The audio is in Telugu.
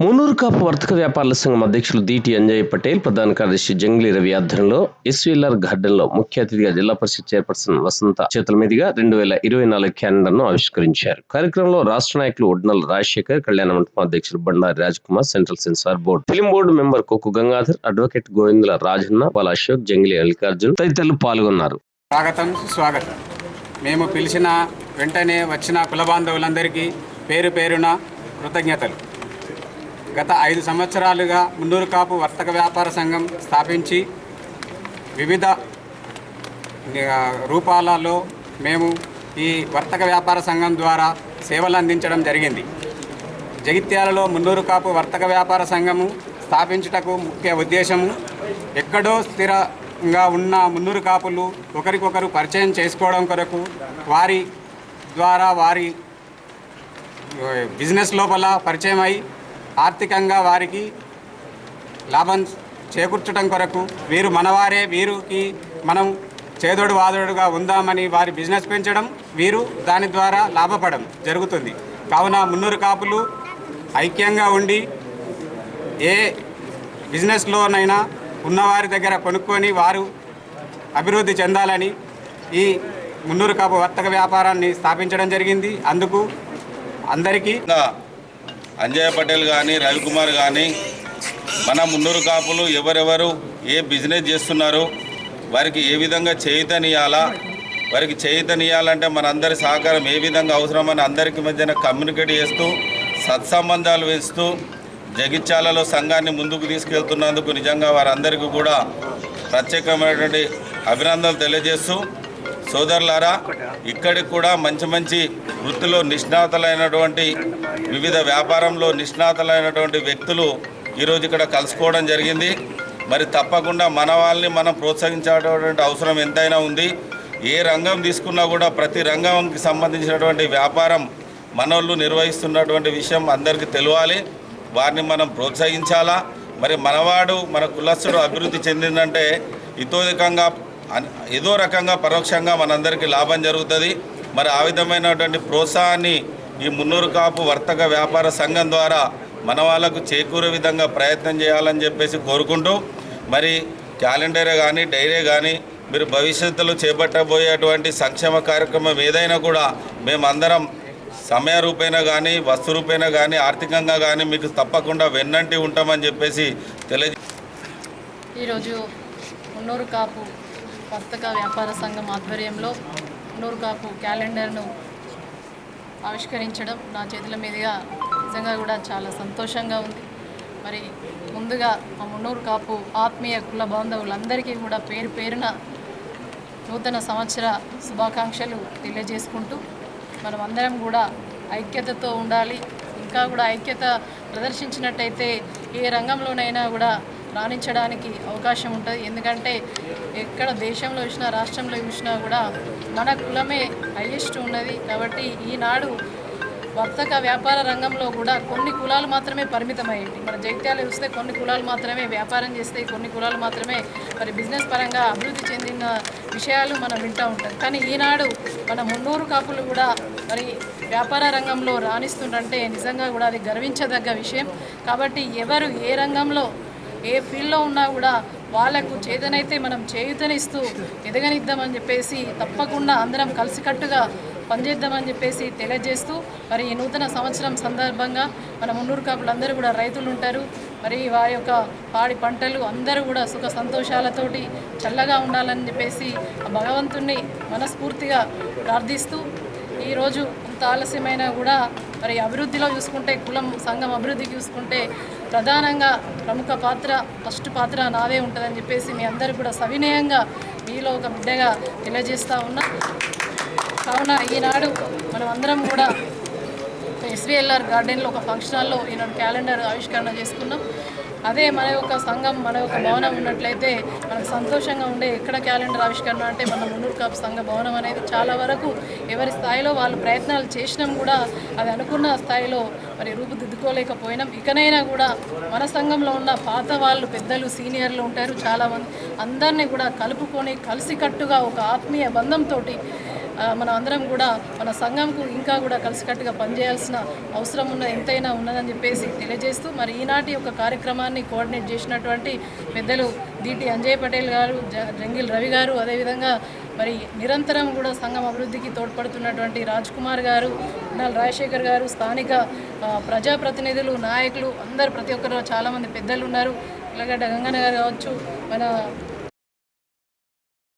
మున్నూరు కాపు వర్తక వ్యాపారుల సంఘం అధ్యక్షులు దీటి అంజయ్ పటేల్ ప్రధాన కార్యదర్శి జంగ్లీ రవి ఆధ్వర్యంలో ఎస్వీఎల్ఆర్ గార్డెన్లో ముఖ్య అతిథిగా జిల్లా పరిషత్ చైర్పర్సన్ వసంత చేతుల మీదుగా రెండు వేల ఇరవై నాలుగు క్యాలెండర్ను ఆవిష్కరించారు. కార్యక్రమంలో రాష్ట్ర నాయకులు ఒడ్నల్ రాజశేఖర్ కళ్యాణ మండపం అధ్యక్షులు Bandari Raj Kumar central censor board film board member Kokku Gangadhar advocate Govindula Rajanna Bala Ashok Jangli Mallikarjun తదితరులు పాల్గొన్నారు. స్వాగతం స్వాగతం మేము పిలిచిన వెంటనే వచ్చిన కుల బాంధవులందరికీ పేరు పేరున కృతజ్ఞతలు. గత ఐదు సంవత్సరాలుగా మున్నూరు కాపు వర్తక వ్యాపార సంఘం స్థాపించి వివిధ రూపాలలో మేము ఈ వర్తక వ్యాపార సంఘం ద్వారా సేవలు అందించడం జరిగింది. జగిత్యాలలో మున్నూరు కాపు వర్తక వ్యాపార సంఘము స్థాపించుటకు ముఖ్య ఉద్దేశము ఎక్కడో స్థిరంగా ఉన్న మున్నూరు కాపులు ఒకరికొకరు పరిచయం చేసుకోవడం కొరకు వారి ద్వారా వారి బిజినెస్ లోపల పరిచయం అయి ఆర్థికంగా వారికి లాభం చేకూర్చడం కొరకు వీరు మనవారే వీరికి మనం చేదోడు వాదోడుగా ఉందామని వారి బిజినెస్ పెంచడం వీరు దాని ద్వారా లాభపడడం జరుగుతుంది. కావున మున్నూరు కాపులు ఐక్యంగా ఉండి ఏ బిజినెస్లోనైనా ఉన్నవారి దగ్గర కొనుక్కొని వారు అభివృద్ధి చెందాలని ఈ మున్నూరు కాపు వర్తక వ్యాపారాన్ని స్థాపించడం జరిగింది. అందుకు అందరికీ అంజయ్ పటేల్ కానీ రవికుమార్ కానీ మన మున్నూరు కాపులు ఎవరెవరు ఏ బిజినెస్ చేస్తున్నారు వారికి ఏ విధంగా చేయుతనియాలా వారికి చేయుతనియాలంటే మనందరి సహకారం ఏ విధంగా అవసరమని అందరికీ మధ్యన కమ్యూనికేట్ చేస్తూ సత్సంబంధాలు వేస్తూ జగిత్యాలలో సంఘాన్ని ముందుకు తీసుకెళ్తున్నందుకు నిజంగా వారందరికీ కూడా ప్రత్యేకమైనటువంటి అభినందనలు తెలియజేస్తూ సోదరులారా ఇక్కడికి కూడా మంచి మంచి వృత్తిలో నిష్ణాతలైనటువంటి వివిధ వ్యాపారంలో నిష్ణాతులైనటువంటి వ్యక్తులు ఈరోజు ఇక్కడ కలుసుకోవడం జరిగింది. మరి తప్పకుండా మన వాళ్ళని మనం ప్రోత్సహించేటటువంటి అవసరం ఎంతైనా ఉంది. ఏ రంగం తీసుకున్నా కూడా ప్రతి రంగంకి సంబంధించినటువంటి వ్యాపారం మనోళ్ళు నిర్వహిస్తున్నటువంటి విషయం అందరికీ తెలియాలి. వారిని మనం ప్రోత్సహించాలా? మరి మనవాడు మన కులస్తుడు అభివృద్ధి చెందిందంటే ఇతోధికంగా ఏదో రకంగా పరోక్షంగా మనందరికీ లాభం జరుగుతుంది. మరి ఆ విధమైనటువంటి ప్రోత్సాహాన్ని ఈ మున్నూరు కాపు వర్తక వ్యాపార సంఘం ద్వారా మన వాళ్ళకు చేకూరే విధంగా ప్రయత్నం చేయాలని చెప్పేసి కోరుకుంటూ మరి క్యాలెండరే కానీ డైరీ కానీ మీరు భవిష్యత్తులో చేపట్టబోయేటువంటి సంక్షేమ కార్యక్రమం ఏదైనా కూడా మేమందరం సమయ రూపేణ కానీ వస్తు రూపేణ కానీ ఆర్థికంగా కానీ మీకు తప్పకుండా వెన్నంటి ఉంటామని చెప్పేసి తెలియజే ఈరోజు మున్నూరు కాపు వర్తక వ్యాపార సంఘం ఆధ్వర్యంలో మున్నూరు కాపు క్యాలెండర్ను ఆవిష్కరించడం నా చేతుల మీదుగా నిజంగా కూడా చాలా సంతోషంగా ఉంది. మరి ముందుగా మా మున్నూరు కాపు ఆత్మీయ కుల బాంధవులందరికీ కూడా పేరు పేరున నూతన సంవత్సర శుభాకాంక్షలు తెలియజేసుకుంటూ మనం అందరం కూడా ఐక్యతతో ఉండాలి. ఇంకా కూడా ఐక్యత ప్రదర్శించినట్టయితే ఏ రంగంలోనైనా కూడా రాణించడానికి అవకాశం ఉంటుంది. ఎందుకంటే ఎక్కడ దేశంలో ఇచ్చినా రాష్ట్రంలో చూసినా కూడా మన కులమే హైయెస్ట్ ఉన్నది కాబట్టి ఈనాడు వర్తక వ్యాపార రంగంలో కూడా కొన్ని కులాలు మాత్రమే పరిమితమయ్యాయి మన జైత్యాలు చూస్తే కొన్ని కులాలు మాత్రమే వ్యాపారం చేస్తే కొన్ని కులాలు మాత్రమే మరి బిజినెస్ పరంగా అభివృద్ధి చెందిన విషయాలు మనం వింటూ ఉంటాం. కానీ ఈనాడు మన మున్నూరు కాపులు కూడా మరి వ్యాపార రంగంలో రాణిస్తుంటే నిజంగా కూడా అది గర్వించదగ్గ విషయం. కాబట్టి ఎవరు ఏ రంగంలో ఏ ఫీల్డ్లో ఉన్నా కూడా వాళ్ళకు చేతనైతే మనం చేయుతనిస్తూ ఎదగనిద్దామని చెప్పేసి తప్పకుండా అందరం కలిసికట్టుగా పనిచేద్దామని చెప్పేసి తెలియజేస్తూ మరి ఈ నూతన సంవత్సరం సందర్భంగా మన మున్నూరు కాపులందరూ కూడా రైతులు ఉంటారు. మరి వారి యొక్క పాడి పంటలు అందరూ కూడా సుఖ సంతోషాలతోటి చల్లగా ఉండాలని చెప్పేసి భగవంతుణ్ణి మనస్ఫూర్తిగా ప్రార్థిస్తూ ఈరోజు ఇంత ఆలస్యమైనా కూడా మరి అభివృద్ధిలో చూసుకుంటే కులం సంఘం అభివృద్ధికి చూసుకుంటే ప్రధానంగా ప్రముఖ పాత్ర ఫస్ట్ పాత్ర నాదే ఉంటుందని చెప్పేసి మీ అందరూ కూడా సవినయంగా మీలో ఒక బిడ్డగా తెలియజేస్తూ ఉన్నా. కావున ఈనాడు మనం అందరం కూడా ఎస్విఎల్ఆర్ గార్డెన్లో ఒక ఫంక్షన్ హాల్లో ఈనాడు క్యాలెండర్ ఆవిష్కరణ చేసుకున్నాం. అదే మన యొక్క సంఘం మన యొక్క భవనం ఉన్నట్లయితే మనకు సంతోషంగా ఉండే ఎక్కడ క్యాలెండర్ ఆవిష్కరణ అంటే మన మున్నూరు కాపు సంఘ భవనం అనేది చాలా వరకు ఎవరి స్థాయిలో వాళ్ళు ప్రయత్నాలు చేసినాం కూడా అది అనుకున్న స్థాయిలో మరి రూపుదిద్దుకోలేకపోయినాం. ఇకనైనా కూడా మన సంఘంలో ఉన్న పాత వాళ్ళు పెద్దలు సీనియర్లు ఉంటారు. చాలామంది అందరినీ కూడా కలుపుకొని కలిసికట్టుగా ఒక ఆత్మీయ బంధంతో మనం అందరం కూడా మన సంఘంకు ఇంకా కూడా కలిసికట్టుగా పనిచేయాల్సిన అవసరం ఉన్న ఎంతైనా ఉన్నదని చెప్పేసి తెలియజేస్తూ మరి ఈనాటి యొక్క కార్యక్రమాన్ని కోఆర్డినేట్ చేసినటువంటి పెద్దలు దీటి అంజయ్ పటేల్ గారు జ- జంగిల్ రవి గారు అదేవిధంగా మరి నిరంతరం కూడా సంఘం అభివృద్ధికి తోడ్పడుతున్నటువంటి రాజ్ కుమార్ గారు నాల్ రాజశేఖర్ గారు స్థానిక ప్రజాప్రతినిధులు నాయకులు అందరు ప్రతి ఒక్కరు చాలామంది పెద్దలు ఉన్నారు. ఇలాగడ్డ గంగన్న గారు కావచ్చు మన